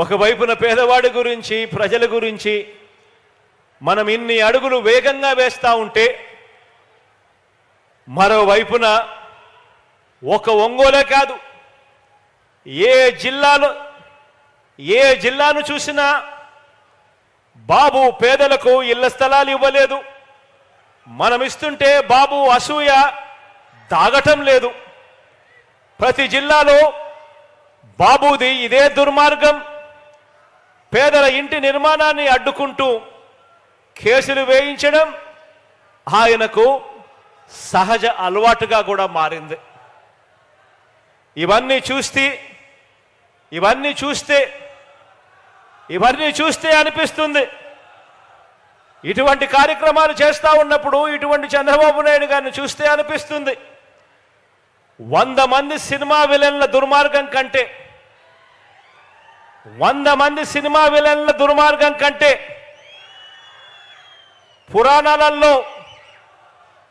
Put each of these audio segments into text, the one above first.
ఒకవైపున పేదవాడి గురించి ప్రజల గురించి మనం ఇన్ని అడుగులు వేగంగా వేస్తూ ఉంటే మరోవైపున ఒక ఒంగోలే కాదు. ఏ జిల్లాలో ఏ జిల్లాను చూసినా బాబు పేదలకు ఇళ్ళ స్థలాలు ఇవ్వలేదు. మనం ఇస్తుంటే బాబు అసూయ దాగటం లేదు. ప్రతి జిల్లాలో బాబుది ఇదే దుర్మార్గం. పేదల ఇంటి నిర్మాణాన్ని అడ్డుకుంటూ కేసులు వేయించడం ఆయనకు సహజ అలవాటుగా కూడా మారింది. ఇవన్నీ చూస్తే ఇవన్నీ చూస్తే ఇవన్నీ చూస్తే అనిపిస్తుంది. ఇటువంటి కార్యక్రమాలు చేస్తూ ఉన్నప్పుడు ఇటువంటి చంద్రబాబు నాయుడు గారిని చూస్తే అనిపిస్తుంది. వంద మంది సినిమా విలన్ల దుర్మార్గం కంటే వంద మంది సినిమా విలన్ల దుర్మార్గం కంటే పురాణాలలో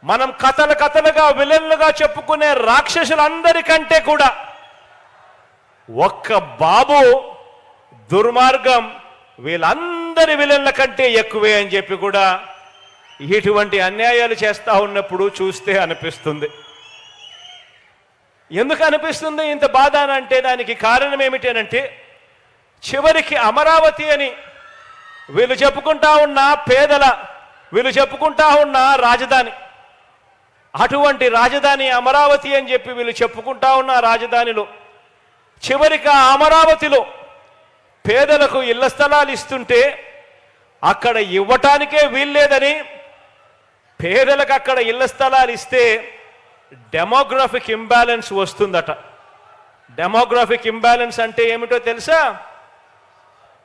మనం కథలు కథలుగా విలన్లుగా చెప్పుకునే రాక్షసులందరికంటే కూడా ఒక్క బాబు దుర్మార్గం వీళ్ళందరి విలన్ల కంటే ఎక్కువే అని చెప్పి కూడా ఇటువంటి అన్యాయాలు చేస్తూ ఉన్నప్పుడు చూస్తే అనిపిస్తుంది. ఎందుకు అనిపిస్తుంది ఇంత బాధ అని అంటే దానికి కారణం ఏమిటి అంటే చివరికి అమరావతి అని వీళ్ళు చెప్పుకుంటా ఉన్న పేదల వీళ్ళు చెప్పుకుంటా ఉన్న రాజధాని. అటువంటి రాజధాని అమరావతి అని చెప్పి వీళ్ళు చెప్పుకుంటా ఉన్న రాజధానిలో చివరికి ఆ అమరావతిలో పేదలకు ఇళ్ళ స్థలాలు ఇస్తుంటే అక్కడ ఇవ్వటానికే వీల్లేదని పేదలకు అక్కడ ఇళ్ళ స్థలాలు ఇస్తే డెమోగ్రఫిక్ ఇంబ్యాలెన్స్ వస్తుందట. డెమోగ్రఫిక్ ఇంబ్యాలెన్స్ అంటే ఏమిటో తెలుసా?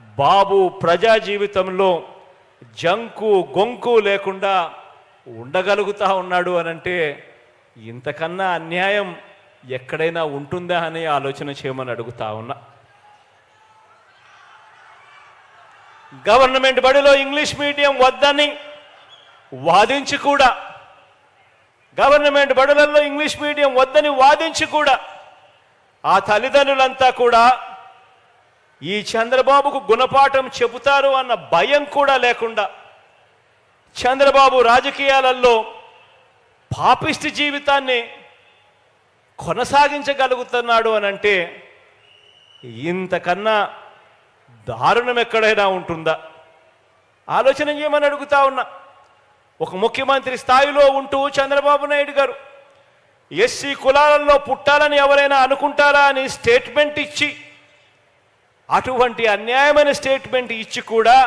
బాబు ప్రజా జీవితంలో జంకు గొంకు లేకుండా ఉండగలుగుతా ఉన్నాడు అనంటే ఇంతకన్నా అన్యాయం ఎక్కడైనా ఉంటుందా అని ఆలోచన చేయమని అడుగుతా ఉన్నా. గవర్నమెంట్ బడిలో ఇంగ్లీష్ మీడియం వద్దని వాదించి కూడా గవర్నమెంట్ బడులలో ఇంగ్లీష్ మీడియం వద్దని వాదించి కూడా ఆ తల్లిదండ్రులంతా కూడా ఈ చంద్రబాబుకు గుణపాఠం చెబుతారు అన్న భయం కూడా లేకుండా చంద్రబాబు రాజకీయాలలో పాపిష్టి జీవితాన్ని కొనసాగించగలుగుతున్నాడు అని అంటే ఇంతకన్నా దారుణం ఎక్కడైనా ఉంటుందా? ఆలోచన చేయమని అడుగుతా ఉన్నా. ఒక ముఖ్యమంత్రి స్థాయిలో ఉంటూ చంద్రబాబు నాయుడు గారు ఎస్సీ కులాలలో పుట్టాలని ఎవరైనా అనుకుంటారా అని స్టేట్మెంట్ ఇచ్చి అటువంటి అన్యాయమైన స్టేట్మెంట్ ఇచ్చి కూడా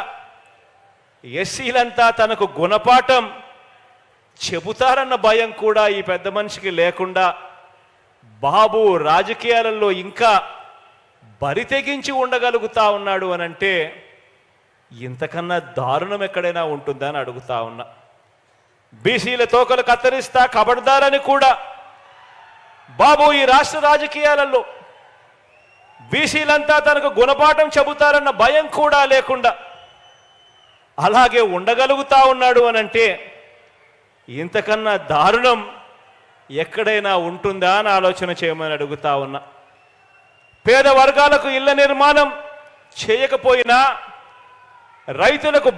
ఎస్సీలంతా తనకు గుణపాఠం చెబుతారన్న భయం కూడా ఈ పెద్ద మనిషికి లేకుండా బాబు రాజకీయాలలో ఇంకా బరి తెగించి ఉండగలుగుతా ఉన్నాడు అని అంటే ఇంతకన్నా దారుణం ఎక్కడైనా ఉంటుందా అని అడుగుతా ఉన్నా. బీసీల తోకలు కత్తిరిస్తా కబడ్దారని కూడా బాబు ఈ రాష్ట్ర రాజకీయాలలో బీసీలంతా తనకు గుణపాఠం చెబుతారన్న భయం కూడా లేకుండా అలాగే ఉండగలుగుతా ఉన్నాడు అని అంటే ఇంతకన్నా దారుణం ఎక్కడైనా ఉంటుందా అని ఆలోచన చేయమని అడుగుతా ఉన్నా. పేద వర్గాలకు ఇళ్ళ నిర్మాణం చేయకపోయినా రైతులకు